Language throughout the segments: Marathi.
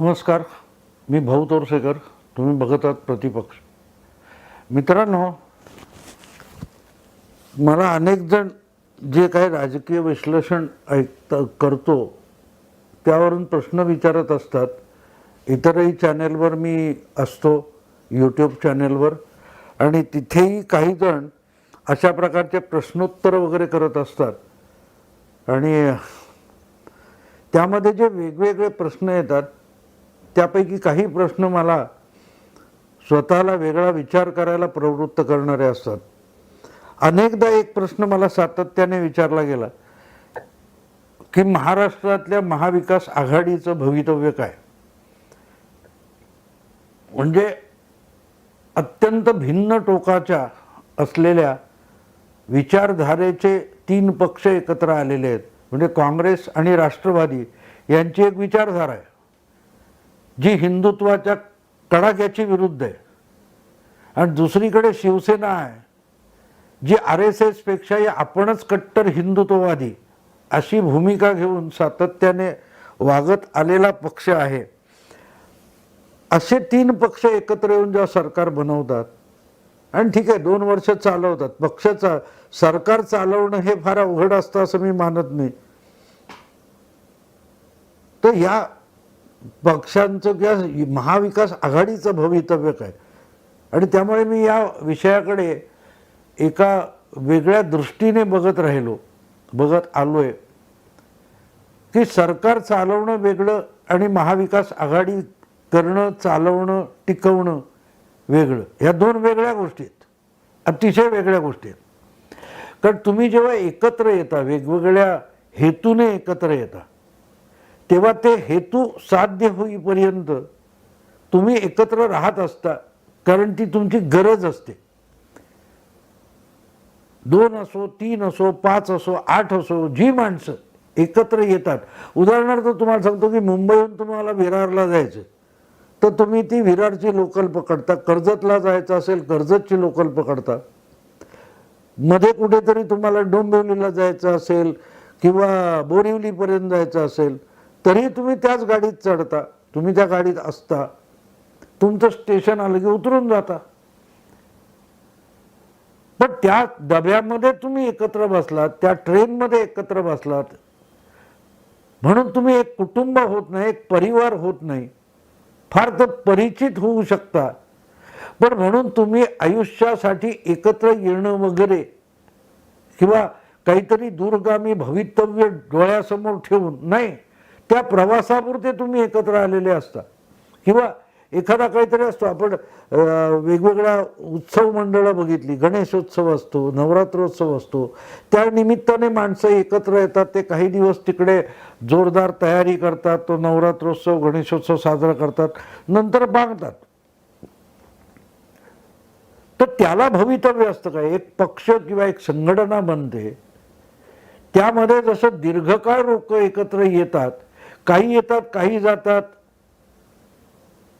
नमस्कार. मी भाऊ तोरसेकर. तुम्ही बघत आहात प्रतिपक्ष. मित्रांनो मला अनेक जण जे काही राजकीय विश्लेषण ऐकता करतो त्यावरून प्रश्न विचारत असतात. इतरही चॅनेलवर मी असतो यूट्यूब चॅनेलवर. आणि तिथेही काही जण अशा प्रकारचे प्रश्नोत्तर वगैरे करत असतात. आणि त्यामध्ये जे वेगवेगळे प्रश्न येतात त्यापैकी काही प्रश्न मला स्वतःला वेगळा विचार करायला प्रवृत्त करणारे असतात. अनेकदा एक प्रश्न मला सातत्याने विचारला गेला की महाराष्ट्रातल्या महाविकास आघाडीचं भवितव्य काय? म्हणजे अत्यंत भिन्न टोकाच्या असलेल्या विचारधारेचे तीन पक्ष एकत्र आलेले आहेत. म्हणजे काँग्रेस आणि राष्ट्रवादी यांची एक विचारधारा आहे. जी हिंदुत्वाच्या कडाक्याची विरुद्ध आहे. आणि दुसरीकडे शिवसेना आहे. जी आर एस एसपेक्षाही आपणच कट्टर हिंदुत्ववादी अशी भूमिका घेऊन सातत्याने वागत आलेला पक्ष आहे. असे तीन पक्ष एकत्र येऊन जेव्हा सरकार बनवतात आणि ठीक आहे दोन वर्ष चालवतात. पक्षाचा सरकार चालवणं हे फार अवघड असतं असं मी मानत नाही. तर या पक्षांचं किंवा महाविकास आघाडीचं भवितव्य काय? आणि त्यामुळे मी या विषयाकडे एका वेगळ्या दृष्टीने बघत राहिलो बघत आलो आहे की सरकार चालवणं वेगळं आणि महाविकास आघाडी करणं चालवणं टिकवणं वेगळं. ह्या दोन वेगळ्या गोष्टी आहेत. अतिशय वेगळ्या गोष्टी आहेत. कारण तुम्ही जेव्हा एकत्र येता वेगवेगळ्या हेतूने एकत्र येता तेव्हा ते हेतू साध्य होईपर्यंत तुम्ही एकत्र राहत असता कारण ती तुमची गरज असते. दोन असो तीन असो पाच असो आठ असो जी माणसं एकत्र येतात. उदाहरणार्थ तुम्हाला सांगतो की मुंबईहून तुम्हाला विरारला जायचं तर तुम्ही ती विरारची लोकल पकडता कर्जतला जायचं असेल कर्जतची लोकल पकडता. मध्ये कुठेतरी तुम्हाला डोंबिवलीला जायचं असेल किंवा बोरिवलीपर्यंत जायचं असेल तरी तुम्ही त्याच गाडीत चढता तुम्ही त्या गाडीत असता तुमचं स्टेशन आलं की उतरून जाता. पण त्या डब्यामध्ये तुम्ही एकत्र बसलात त्या ट्रेनमध्ये एकत्र बसलात. म्हणून तुम्ही एक कुटुंब होत नाही एक परिवार होत नाही. फार तर परिचित होऊ शकता. पण म्हणून तुम्ही आयुष्यासाठी एकत्र येणं वगैरे किंवा काहीतरी दूरगामी भवितव्य डोळ्यासमोर ठेवून नाही. त्या प्रवासापुरते तुम्ही एकत्र आलेले असता. किंवा एखादा काहीतरी असतो आपण वेगवेगळ्या उत्सव मंडळं बघितली गणेशोत्सव असतो नवरात्रोत्सव असतो त्या निमित्ताने माणसं एकत्र येतात ते काही दिवस तिकडे जोरदार तयारी करतात तो नवरात्रोत्सव गणेशोत्सव साजरा करतात नंतर बांधतात. तर त्याला भवितव्य असतं काय एक पक्ष किंवा एक संघटना बनते. त्यामध्ये जसं दीर्घकाळ लोक एकत्र येतात काही येतात काही जातात.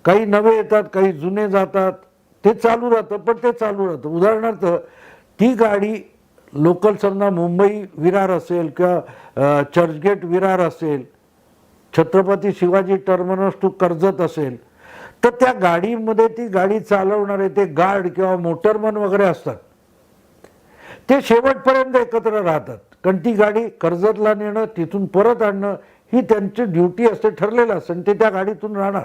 काही नवे येतात काही जुने जातात. ते चालू राहतं पण ते चालू राहतं. उदाहरणार्थ ती गाडी लोकल समजा मुंबई विरार असेल किंवा चर्चगेट विरार असेल छत्रपती शिवाजी टर्मिनस टू कर्जत असेल तर त्या गाडीमध्ये ती गाडी चालवणारे ते गार्ड किंवा मोटरमन वगैरे असतात. ते शेवटपर्यंत एकत्र राहतात. कारण ती गाडी कर्जतला नेणं तिथून परत आणणं ही त्यांची ड्युटी असते ठरलेलं असतं आणि ते त्या गाडीतून राहणार.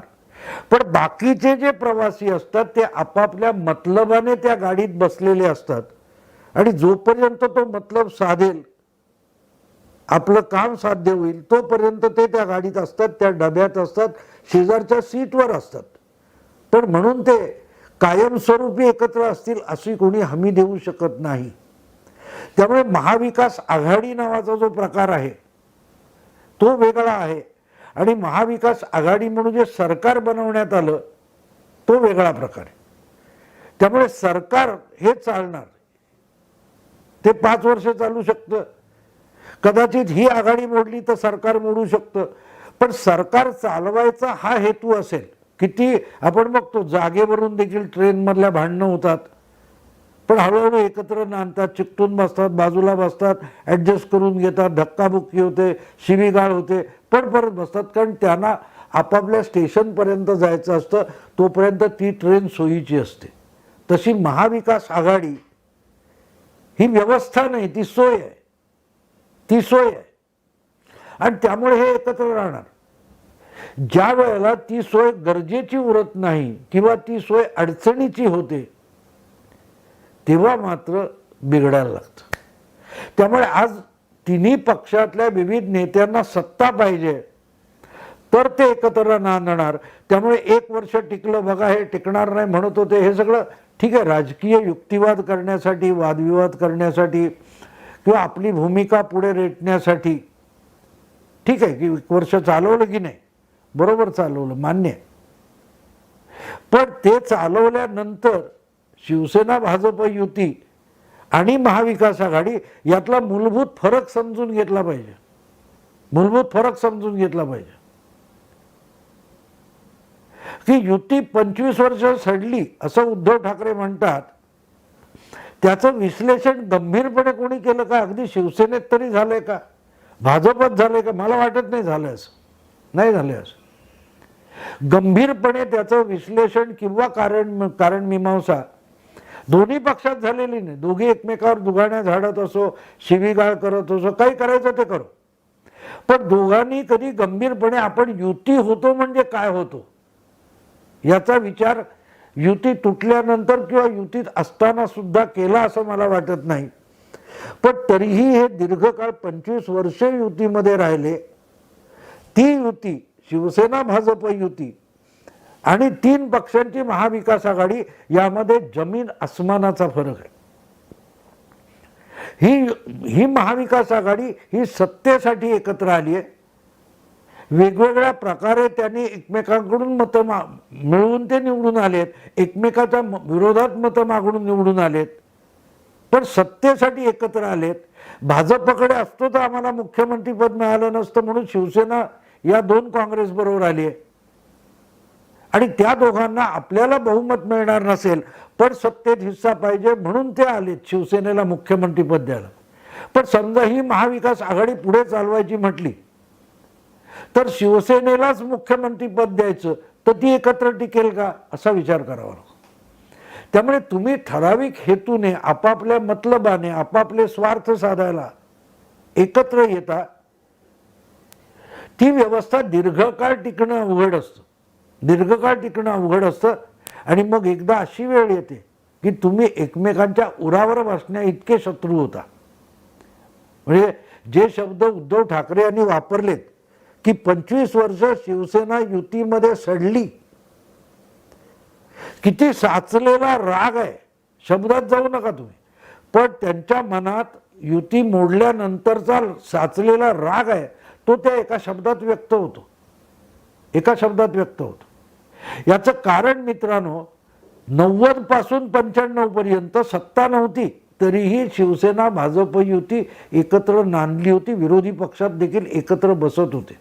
पण बाकीचे जे प्रवासी असतात ते आपापल्या मतलबाने त्या गाडीत बसलेले असतात. आणि जोपर्यंत तो मतलब साधेल आपलं काम साध्य होईल तोपर्यंत ते त्या गाडीत असतात त्या डब्यात असतात शेजारच्या सीटवर असतात. पण म्हणून ते कायमस्वरूपी एकत्र असतील अशी कोणी हमी देऊ शकत नाही. त्यामुळे महाविकास आघाडी नावाचा जो प्रकार आहे तो वेगळा आहे. आणि महाविकास आघाडी म्हणून जे सरकार बनवण्यात आलं तो वेगळा प्रकार आहे. त्यामुळे सरकार हे चालणार. ते पाच वर्ष चालू शकतं. कदाचित ही आघाडी मोडली तर सरकार मोडू शकतं. पण सरकार चालवायचा हा हेतू असेल. किती आपण बघतो जागेवरून देखील ट्रेनमधल्या भांडणं होतात. पण हळूहळू एकत्र नांदतात चिकटून बसतात बाजूला बसतात ॲडजस्ट करून घेतात धक्काबुक्की होते शिवीगाळ होते पण परत बसतात. कारण त्यांना आपापल्या स्टेशनपर्यंत जायचं असतं तोपर्यंत ती ट्रेन सोयीची असते. तशी महाविकास आघाडी ही व्यवस्था नाही ती सोय आहे. ती सोय आहे. आणि त्यामुळे हे एकत्र राहणार. ज्या वेळेला ती सोय गरजेची उरत नाही किंवा ती सोय अडचणीची होते तेव्हा मात्र बिघडायला लागतं. त्यामुळे आज तिन्ही पक्षातल्या विविध नेत्यांना सत्ता पाहिजे तर ते एकत्र नांदणार. त्यामुळे एक वर्ष टिकलं बघा हे टिकणार नाही म्हणत होते. हे सगळं ठीक आहे राजकीय युक्तिवाद करण्यासाठी वादविवाद करण्यासाठी किंवा आपली भूमिका पुढे रेटण्यासाठी ठीक आहे की एक वर्ष चालवलं की नाही? बरोबर चालवलं मान्य पण ते चालवल्यानंतर शिवसेना भाजप युती आणि महाविकास आघाडी यातला मूलभूत फरक समजून घेतला पाहिजे. मूलभूत फरक समजून घेतला पाहिजे. की युती पंचवीस वर्ष सडली असं उद्धव ठाकरे म्हणतात त्याचं विश्लेषण गंभीरपणे कोणी केलं का? अगदी शिवसेनेत तरी झालंय का? भाजपच झालंय का? मला वाटत नाही झालं असं. नाही झालं असं. गंभीरपणे त्याचं विश्लेषण किंवा कारण कारण मीमांसा दोन्ही पक्षात झालेली नाही. दोघी एकमेकावर दुगाण्या झाडत असो शिवीगाळ करत असो काही करायचं ते करो. पण दोघांनी कधी गंभीरपणे आपण युती होतो म्हणजे काय होतो? याचा विचार युती तुटल्यानंतर किंवा युतीत असताना सुद्धा केला असं मला वाटत नाही. पण तरीही हे दीर्घकाळ पंचवीस वर्षे युतीमध्ये राहिले. ती युती शिवसेना भाजप युती आणि तीन पक्षांची महाविकास आघाडी यामध्ये जमीन आसमानाचा फरक आहे. ही ही महाविकास आघाडी ही सत्तेसाठी एकत्र आली आहे. वेगवेगळ्या प्रकारे त्यांनी एकमेकांकडून मतं मा मिळवून ते निवडून आलेत. एकमेकाच्या विरोधात मतं मागून निवडून आलेत. पण सत्तेसाठी एकत्र आलेत. भाजपकडे असतो तर आम्हाला मुख्यमंत्रीपद मिळालं नसतं म्हणून शिवसेना या दोन काँग्रेसबरोबर आली आहे. आणि त्या दोघांना आपल्याला बहुमत मिळणार नसेल पण सत्तेत हिस्सा पाहिजे म्हणून ते आलेत शिवसेनेला मुख्यमंत्रीपद द्यायला. पण समजा ही महाविकास आघाडी पुढे चालवायची म्हटली तर शिवसेनेलाच मुख्यमंत्रीपद द्यायचं तर ती एकत्र टिकेल का? असा विचार करावा लागतो. त्यामुळे तुम्ही ठराविक हेतूने आपापल्या मतलबाने आपापले स्वार्थ साधायला एकत्र येता. ती व्यवस्था दीर्घकाळ टिकणं अवघड असतं. दीर्घकाळ टिकणं अवघड असतं. आणि मग एकदा अशी वेळ येते की तुम्ही एकमेकांच्या उरावर बसण्या इतके शत्रू होता. म्हणजे जे शब्द उद्धव ठाकरे यांनी वापरलेत की पंचवीस वर्ष शिवसेना युतीमध्ये सडली. किती साचलेला राग आहे. शब्दात जाऊ नका तुम्ही. पण त्यांच्या मनात युती मोडल्यानंतरचा साचलेला राग आहे तो त्या एका शब्दात व्यक्त होतो. एका शब्दात व्यक्त होतो. याचं कारण मित्रांनो नव्वदपासून पंच्याण्णव पर्यंत सत्ता नव्हती तरीही शिवसेना भाजप युती एकत्र नांदली होती विरोधी पक्षात देखील एकत्र बसत होते.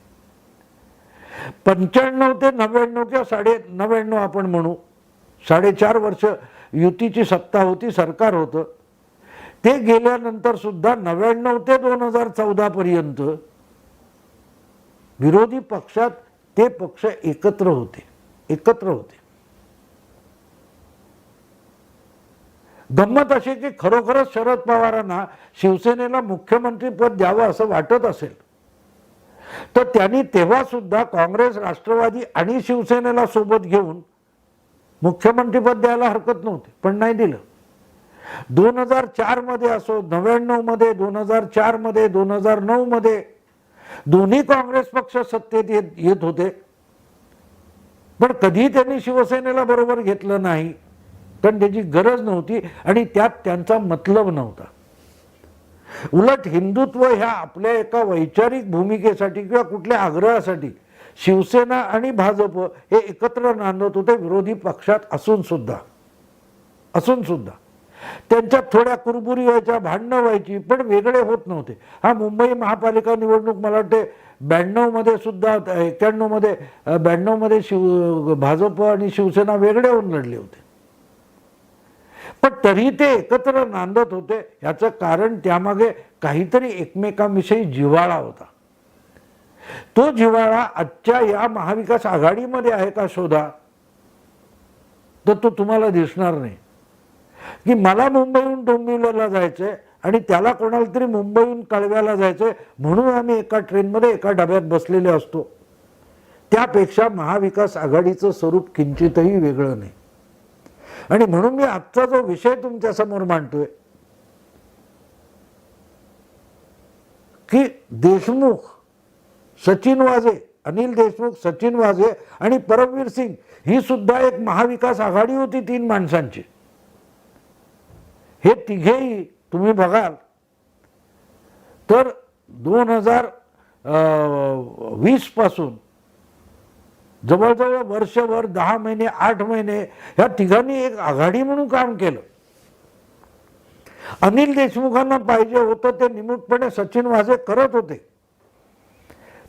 पंच्याण्णव ते नव्याण्णव किंवा साडे नव्याण्णव आपण म्हणू साडेचार वर्ष युतीची सत्ता होती सरकार होतं. ते गेल्यानंतर सुद्धा नव्याण्णव ते दोन हजार चौदा पर्यंत विरोधी पक्षात ते पक्ष एकत्र होते. एकत्र होते. गंमत अशी की खरोखरच शरद पवारांना शिवसेनेला मुख्यमंत्रीपद द्यावं असं वाटत असेल तर त्यांनी तेव्हा सुद्धा काँग्रेस राष्ट्रवादी आणि शिवसेनेला सोबत घेऊन मुख्यमंत्रीपद द्यायला हरकत नव्हती पण नाही दिलं. दोन हजार चारमध्ये असो नव्याण्णवमध्ये दोन हजार चारमध्ये दोन हजार नऊमध्ये दोन्ही काँग्रेस पक्ष सत्तेत येत येत होते. पण कधीही त्यांनी शिवसेनेला बरोबर घेतलं नाही. कारण त्याची गरज नव्हती आणि त्यात त्यांचा मतलब नव्हता. उलट हिंदुत्व ह्या आपल्या एका वैचारिक भूमिकेसाठी किंवा कुठल्या आग्रहासाठी शिवसेना आणि भाजप हे एकत्र नांदत होते विरोधी पक्षात असून सुद्धा. असून सुद्धा. त्यांच्यात थोड्या कुरबुरी व्हायच्या भांडणं व्हायची पण वेगळे होत नव्हते. हा मुंबई महापालिका निवडणूक मला वाटते ब्याण्णवमध्ये सुद्धा एक्क्याण्णवमध्ये ब्याण्णवमध्ये शिव भाजप आणि शिवसेना वेगळे होऊन लढले होते. पण तरी ते एकत्र नांदत होते. याचं कारण त्यामागे काहीतरी एकमेकांविषयी जिव्हाळा होता. तो जिव्हाळा आजच्या या महाविकास आघाडीमध्ये आहे का शोधा? तर तो तुम्हाला दिसणार नाही. की मला मुंबईहून डोंबिवलीला जायचंय आणि त्याला कोणाला तरी मुंबईहून कळव्याला जायचंय म्हणून आम्ही एका ट्रेनमध्ये एका डब्यात बसलेले असतो. त्यापेक्षा महाविकास आघाडीचं स्वरूप किंचितही वेगळं नाही. आणि म्हणून मी आजचा जो विषय तुमच्यासमोर मांडतोय की देशमुख सचिन वाजे अनिल देशमुख सचिन वाजे आणि परमवीर सिंग ही सुद्धा एक महाविकास आघाडी होती तीन माणसांची. हे तिघेही तुम्ही बघाल. तर दोन हजार वीसपासून जवळजवळ वर्षभर दहा महिने आठ महिने ह्या तिघांनी एक आघाडी म्हणून काम केलं. अनिल देशमुखांना पाहिजे होतं ते निमूटपणे सचिन वाझे करत होते.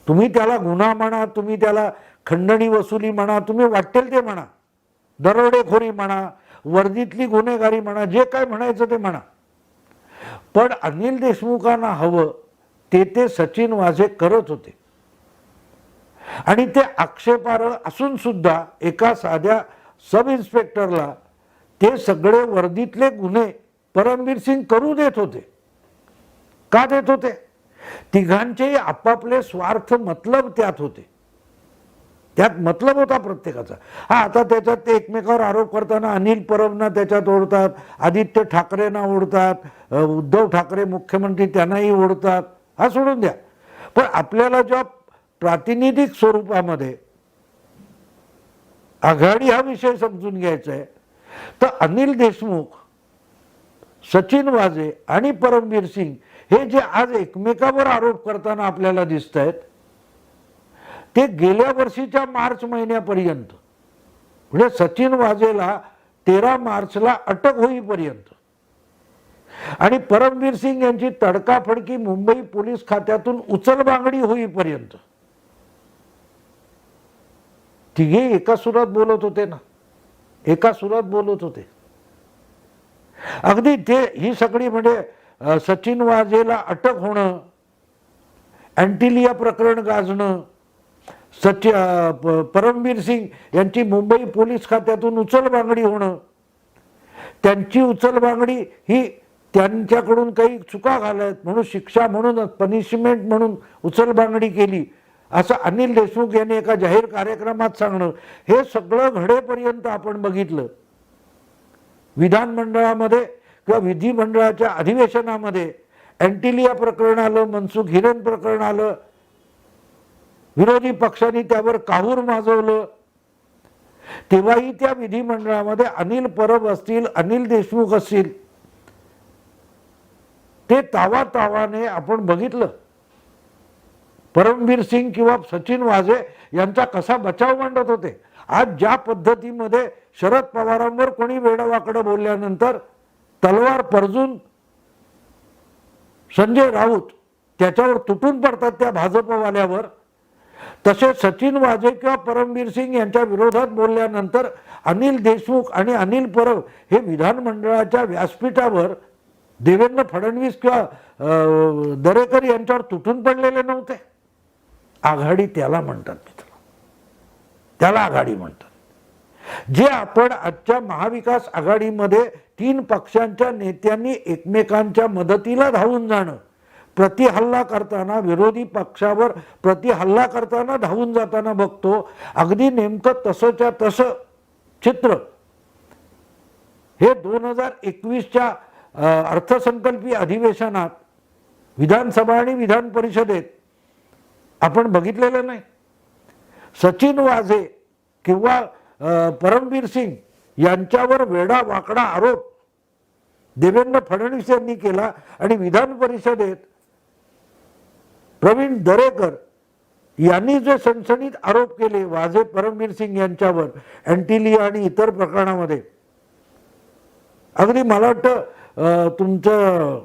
तुम्ही त्याला गुन्हा म्हणा तुम्ही त्याला खंडणी वसुली म्हणा तुम्ही वाटेल ते म्हणा. दरोडेखोरी म्हणा वर्दीतली गुन्हेगारी म्हणा जे काय म्हणायचं ते म्हणा. पण अनिल देशमुखांना हवं ते ते सचिन वाझे करत होते. आणि ते आक्षेपार्ह असून सुद्धा एका साध्या सब इन्स्पेक्टरला ते सगळे वर्दीतले गुन्हे परमवीर सिंग करू देत होते. का देत होते? तिघांचेही आपापले स्वार्थ मतलब त्यात होते. त्यात मतलब होता प्रत्येकाचा. हा आता त्याच्यात ते एकमेकावर आरोप करताना अनिल परबना त्याच्यात ओढतात आदित्य ठाकरेंना ओढतात उद्धव ठाकरे मुख्यमंत्री त्यांनाही ओढतात हा सोडून द्या. पण आपल्याला जेव्हा प्रातिनिधिक स्वरूपामध्ये आघाडी हा विषय समजून घ्यायचा आहे तर अनिल देशमुख सचिन वाजे आणि परमवीर सिंग हे जे आज एकमेकावर आरोप करताना आपल्याला दिसत आहेत ते गेल्या वर्षीच्या मार्च महिन्यापर्यंत. म्हणजे सचिन वाजेला तेरा मार्चला अटक होईपर्यंत. आणि परमवीर सिंग यांची तडकाफडकी मुंबई पोलीस खात्यातून उचलबांगडी होईपर्यंत. तिघे एका सुरात बोलत होते ना. एका सुरात बोलत होते. अगदी ते ही सगळी म्हणजे सचिन वाजेला अटक होणं अँटिलिया प्रकरण गाजणं सचि परमवीर सिंग यांची मुंबई पोलीस खात्यातून उचलबांगडी होणं. त्यांची उचलबांगडी ही त्यांच्याकडून काही चुका घालत म्हणून शिक्षा म्हणून पनिशमेंट म्हणून उचलबांगडी केली. असं अनिल देशमुख यांनी एका जाहीर कार्यक्रमात सांगणं. हे सगळं घडेपर्यंत आपण बघितलं. विधानमंडळामध्ये किंवा विधिमंडळाच्या अधिवेशनामध्ये अँटिलिया प्रकरण आलं मनसुख हिरेन प्रकरण आलं विरोधी पक्षांनी त्यावर काहूर माजवलं. तेव्हाही त्या विधिमंडळामध्ये अनिल परब असतील अनिल देशमुख असतील ते तावा तावाने आपण बघितलं. परमवीर सिंग किंवा सचिन वाझे यांचा कसा बचाव मांडत होते? आज ज्या पद्धतीमध्ये शरद पवारांवर कोणी वेडावाकडं बोलल्यानंतर तलवार परजून संजय राऊत त्याच्यावर तुटून पडतात त्या भाजपवाल्यावर तसेच सचिन वाझे किंवा परमवीर सिंग यांच्या विरोधात बोलल्यानंतर अनिल देशमुख आणि अनिल परब हे विधानमंडळाच्या व्यासपीठावर देवेंद्र फडणवीस किंवा दरेकर यांच्यावर तुटून पडलेले नव्हते. आघाडी त्याला म्हणतात मित्र. त्याला आघाडी म्हणतात. जे आपण आजच्या महाविकास आघाडीमध्ये तीन पक्षांच्या नेत्यांनी एकमेकांच्या मदतीला धावून जाणं प्रतिहल्ला करताना विरोधी पक्षावर प्रतिहल्ला करताना धावून जाताना बघतो. अगदी नेमकं तसंच्या तसं चित्र. हे दोन हजार एकवीसच्या अर्थसंकल्पीय अधिवेशनात विधानसभा आणि विधान परिषदेत आपण बघितलेलं नाही. सचिन वाझे किंवा परमवीर सिंग यांच्यावर वेडा वाकडा आरोप देवेंद्र फडणवीस यांनी केला आणि विधान परिषदेत प्रवीण दरेकर यांनी जे सणसणीत आरोप केले वाझे परमवीर सिंग यांच्यावर अँटिलिया आणि इतर प्रकरणामध्ये अगदी मला वाटतं तुमचं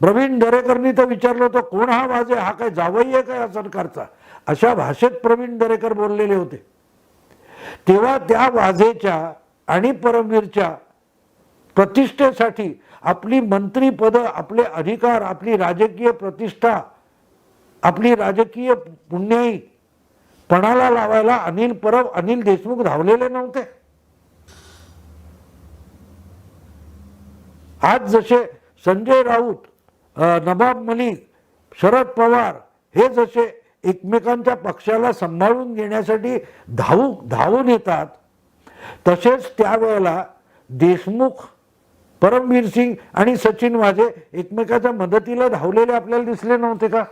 प्रवीण दरेकरनी तर विचारलं होतं कोण हा वाजे हा काय जावई आहे काय या सरकारचा? अशा भाषेत प्रवीण दरेकर बोललेले होते. तेव्हा त्या वाझेच्या आणि परमवीरच्या प्रतिष्ठेसाठी आपली मंत्रीपदं आपले अधिकार आपली राजकीय प्रतिष्ठा आपली राजकीय पुण्याई पणाला लावायला अनिल परब अनिल देशमुख धावलेले नव्हते. आज जसे संजय राऊत नवाब मलिक शरद पवार हे जसे एकमेकांच्या पक्षाला सांभाळून घेण्यासाठी धावू धावून येतात तसेच त्यावेळेला देशमुख परमवीर सिंग आणि सचिन वाजे एकमेकाच्या मदतीला धावलेले आपल्याला दिसले नव्हते का?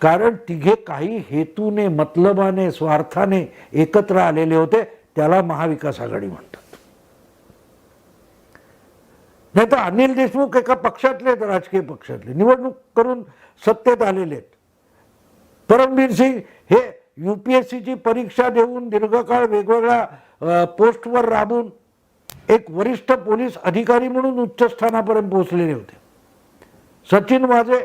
कारण तिघे काही हेतूने मतलबाने स्वार्थाने एकत्र आलेले होते. त्याला महाविकास आघाडी म्हणतात. नाही तर अनिल देशमुख एका पक्षातले आहेत राजकीय पक्षातले. निवडणूक करून सत्तेत आलेले आहेत. परमवीर सिंग हे युपीएससीची परीक्षा देऊन दीर्घकाळ वेगवेगळ्या पोस्टवर राबून एक वरिष्ठ पोलीस अधिकारी म्हणून उच्च स्थानापर्यंत पोहोचलेले होते. सचिन वाजे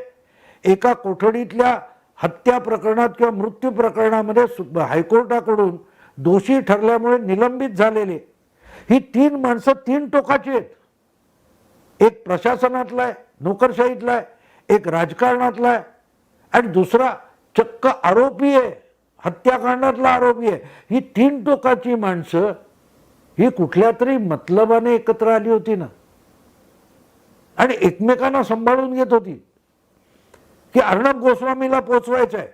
एका कोठडीतल्या हत्या प्रकरणात किंवा मृत्यू प्रकरणामध्ये हायकोर्टाकडून दोषी ठरल्यामुळे निलंबित झालेले. ही तीन माणसं तीन टोकाची आहेत. एक प्रशासनातला आहे नोकरशाहीतला आहे एक राजकारणातला आहे आणि दुसरा चक्क आरोपी आहे हत्याकांडातला आरोपी आहे. ही तीन टोकाची माणसं ही कुठल्या तरी मतलबाने एकत्र आली होती ना? आणि एकमेकांना सांभाळून घेत होती. की अर्णब गोस्वामीला पोचवायचं आहे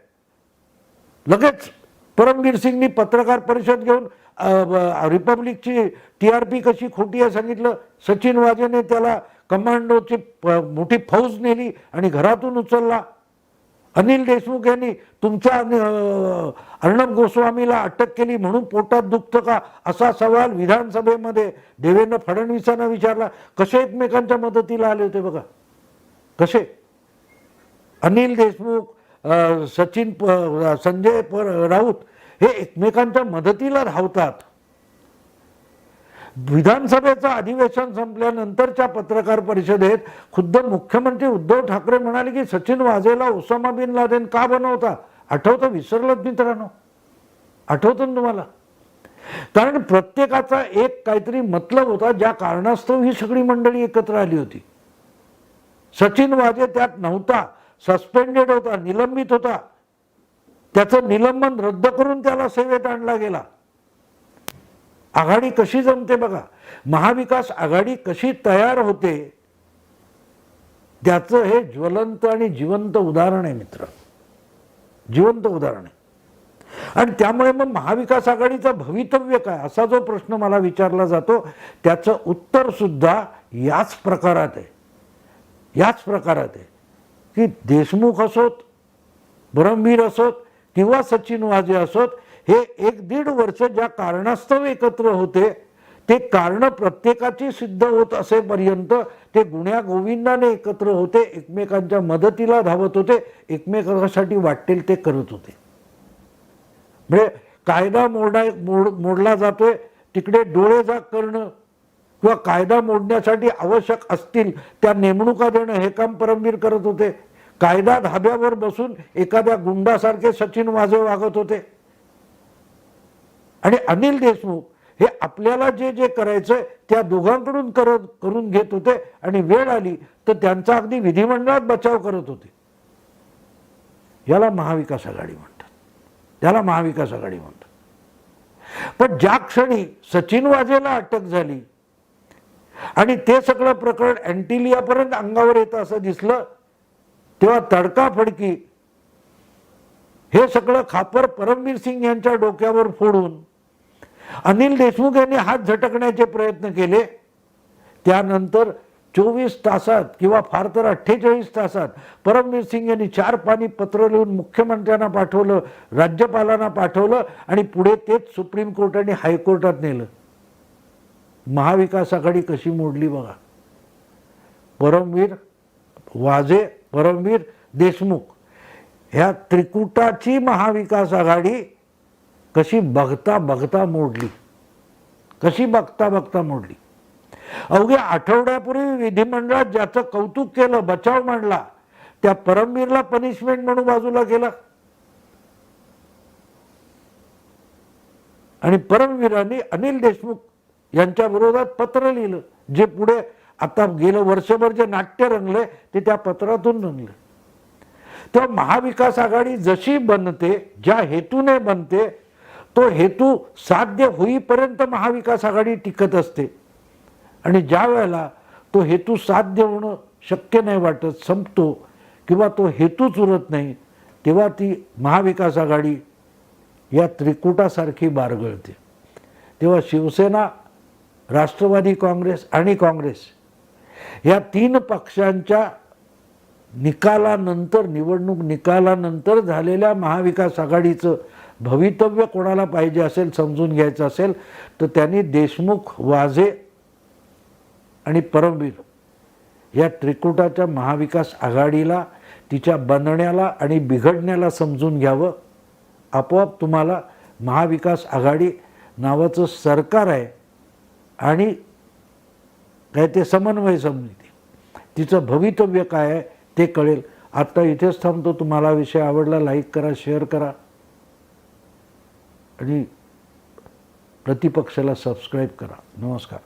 लगेच परमवीर सिंगनी पत्रकार परिषद घेऊन रिपब्लिकची टी आर पी कशी खोटी आहे सांगितलं. सचिन वाजेने त्याला कमांडोची मोठी फौज नेली आणि घरातून उचलला. अनिल देशमुख यांनी तुमच्या अर्णब गोस्वामीला अटक केली म्हणून पोटात दुखतं का? असा सवाल विधानसभेमध्ये देवेंद्र फडणवीसांना विचारला. कसे एकमेकांच्या मदतीला आले होते बघा. कसे? अनिल देशमुख सचिन प- संजय प- राऊत हे एकमेकांच्या मदतीला धावतात. विधानसभेचं अधिवेशन संपल्यानंतरच्या पत्रकार परिषदेत खुद्द मुख्यमंत्री उद्धव ठाकरे म्हणाले की सचिन वाझेला ओसामा बिन लादेन का बनवता? आठवतं? विसरलं मित्रांनो. आठवतं ना तुम्हाला? कारण प्रत्येकाचा एक काहीतरी मतलब होता ज्या कारणास्तव ही सगळी मंडळी एकत्र आली होती. सचिन वाजे त्यात नव्हता. सस्पेंडेड होता निलंबित होता. त्याचं निलंबन रद्द करून त्याला सेवेत आणला गेला. आघाडी कशी जमते बघा. महाविकास आघाडी कशी तयार होते त्याचं हे ज्वलंत आणि जिवंत उदाहरण आहे मित्र. जिवंत उदाहरण आहे. आणि त्यामुळे मग महाविकास आघाडीचं भवितव्य काय? असा जो प्रश्न मला विचारला जातो त्याचं उत्तर सुद्धा याच प्रकारात आहे. याच प्रकारात आहे. की देशमुख असोत ब्रह्मवीर असोत किंवा सचिन वाजे असोत हे एक दीड वर्ष ज्या कारणास्तव एकत्र होते ते कारण प्रत्येकाची सिद्ध होत असेपर्यंत ते गुण्या गोविंदाने एकत्र होते एकमेकांच्या मदतीला धावत होते एकमेकांसाठी वाटेल ते करत होते. म्हणजे कायदा मोडा मोड मोडला जातोय तिकडे डोळे जाग करणं किंवा कायदा मोडण्यासाठी आवश्यक असतील त्या नेमणुका देणं हे काम परमवीर करत होते. कायदा धाब्यावर बसून एखाद्या गुंडासारखे सचिन वाजे वागत होते. आणि अनिल देशमुख हे आपल्याला जे जे करायचंय त्या दोघांकडून करत करून घेत होते आणि वेळ आली तर त्यांचा अगदी विधिमंडळात बचाव करत होते. याला महाविकास आघाडी म्हणतात. त्याला महाविकास आघाडी म्हणतात. पण ज्या क्षणी सचिन वाजेला अटक झाली आणि ते सगळं प्रकरण अँटिलियापर्यंत अंगावर येतं असं दिसलं तेव्हा तडकाफडकी हे सगळं खापर परमवीर सिंग यांच्या डोक्यावर फोडून अनिल देशमुख यांनी हात झटकण्याचे प्रयत्न केले. त्यानंतर चोवीस तासात किंवा फार तर अठ्ठेचाळीस तासात परमवीर सिंग यांनी चार पाणी पत्र लिहून मुख्यमंत्र्यांना पाठवलं राज्यपालांना पाठवलं आणि पुढे तेच सुप्रीम कोर्ट आणि हायकोर्टात नेलं. महाविकास आघाडी कशी मोडली बघा. परमवीर वाजे परमवीर देशमुख. ह्या त्रिकुटाची महाविकास आघाडी कशी बघता बघता मोडली. कशी बघता बघता मोडली. अवघ्या आठवड्यापूर्वी विधिमंडळात ज्याचं कौतुक केलं बचाव मांडला त्या परमवीरला पनिशमेंट म्हणून बाजूला केला. आणि परमवीरांनी अनिल देशमुख यांच्या विरोधात पत्र लिहिलं जे पुढे आता गेलं वर्षभर जे नाट्य रंगले ते त्या पत्रातून रंगले. तेव्हा महाविकास आघाडी जशी बनते ज्या हेतूने बनते तो हेतू साध्य होईपर्यंत महाविकास आघाडी टिकत असते. आणि ज्या वेळेला तो हेतू साध्य होणं शक्य नाही वाटत संपतो किंवा तो हेतूच उरत नाही तेव्हा ती महाविकास आघाडी या त्रिकुटासारखी बारगळते. तेव्हा शिवसेना राष्ट्रवादी काँग्रेस आणि काँग्रेस या तीन पक्षांच्या निकालानंतर निवडणूक निकालानंतर झालेल्या महाविकास आघाडीचं भवितव्य कोणाला पाहिजे असेल समजून घ्यायचं असेल तर त्यांनी देशमुख वाझे आणि परमवीर या त्रिकुटाच्या महाविकास आघाडीला तिच्या बनण्याला आणि बिघडण्याला समजून घ्यावं. आपोआप तुम्हाला महाविकास आघाडी नावाचं सरकार आहे आणि काय ते समन्वय समजतील तिचं भवितव्य काय आहे ते कळेल. आत्ता इथेच थांबतो. तुम्हाला विषय आवडला लाईक करा शेअर करा. आणि प्रतिपक्षाला सबस्क्राईब करा. नमस्कार.